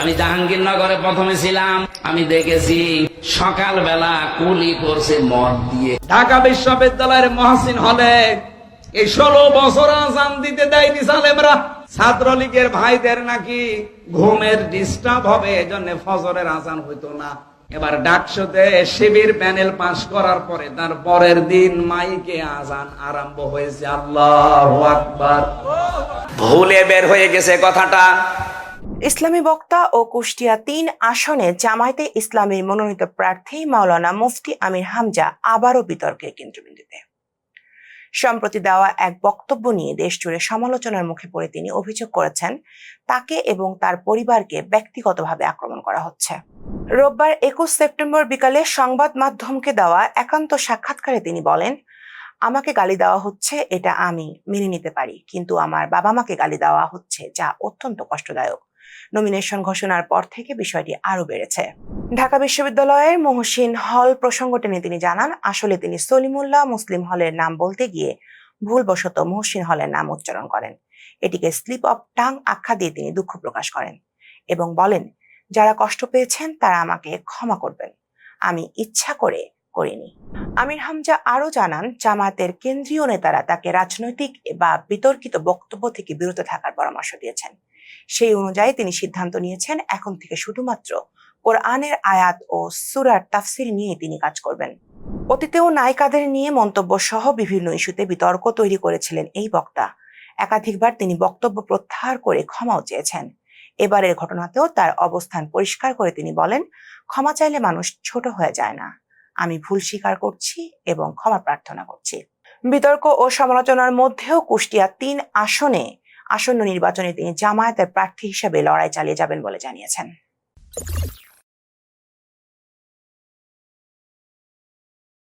আমি জাহাঙ্গীরনগরে প্রথমে ছিলাম। আমি দেখেছি সকালবেলা কুলি করছে মদ দিয়ে। ঢাকা বিশ্ববিদ্যালয়ের মহাসিন হলে এই ষোলো বছর আজান দিতে দেয়নি সালেমরা। ছাত্রলীগের ভাইদের নাকি ঘুমের ডিস্টার্ব হবে এজন্য ফজরের আজান হইতো না। এবার ডাকসুতে শিবির প্যানেল পাশ করার পরে তার পরের দিন মাইকে আজান আরম্ভ হয়েছে। আল্লাহ আকবার। ভুলে বের হয়ে গেছে কথাটা। ইসলামী বক্তা ও কুষ্টিয়া তিন আসনে জামায়াতে ইসলামীর মনোনীত প্রার্থী মাওলানা মুফতি আমির হামজা আবারও বিতর্কের কেন্দ্রবিন্দুতে। সম্প্রতি দেওয়া এক বক্তব্য নিয়ে দেশ জুড়ে সমালোচনার মুখে পড়ে তিনি অভিযোগ করেছেন, তাকে এবং তার পরিবারকে ব্যক্তিগতভাবে আক্রমণ করা হচ্ছে। রোববার একুশ সেপ্টেম্বর বিকালে সংবাদ মাধ্যমকে দেওয়া একান্ত সাক্ষাৎকারে তিনি বলেন, আমাকে গালি দেওয়া হচ্ছে, এটা আমি মেনে নিতে পারি, কিন্তু আমার বাবা মাকে গালি দেওয়া হচ্ছে, যা অত্যন্ত কষ্টদায়ক। নমিনেশন ঘোষণার পর থেকে বিষয়টি আরও বেড়েছে। ঢাকা বিশ্ববিদ্যালয়ের মহসিন হল প্রসঙ্গ টেনে তিনি জানান, আসলে তিনি সলিমুল্লাহ মুসলিম হলের নাম বলতে গিয়ে ভুলবশত মহসিন হলের নাম উচ্চারণ করেন। এটিকে স্লিপ অফ টাং আখ্যা দিয়ে তিনি দুঃখ প্রকাশ করেন এবং বলেন, যারা কষ্ট পেয়েছেন তারা আমাকে ক্ষমা করবেন। আমি ইচ্ছা করে করিনি। আমির হামজা আরও জানান, জামায়াতের কেন্দ্রীয় নেতারা তাকে রাজনৈতিক বা বিতর্কিত বক্তব্য থেকে বিরত থাকার পরামর্শ দিয়েছেন। সেই অনুযায়ী তিনি সিদ্ধান্ত নিয়েছেন এখন থেকে শুধুমাত্র কোরআনের আয়াত ও সুরার তাফসির নিয়ে তিনি কাজ করবেন। অতীতেও নায়িকাদের নিয়ে মন্তব্য সহ বিভিন্ন ইস্যুতে বিতর্ক তৈরি করেছিলেন এই বক্তা। একাধিকবার তিনি বক্তব্য প্রত্যাহার করে ক্ষমাও চেয়েছেন। এবারের ঘটনাতেও তার অবস্থান পরিষ্কার করে তিনি বলেন, ক্ষমা চাইলে মানুষ ছোট হয়ে যায় না। আমি ভুল স্বীকার করছি এবং ক্ষমা প্রার্থনা করছি। বিতর্ক ও সমালোচনার মধ্যেও কুষ্টিয়া তিন আসনে আসন্ন নির্বাচনে তিনি জামায়াতের প্রার্থী হিসেবে লড়াই চালিয়ে যাবেন বলে জানিয়েছেন।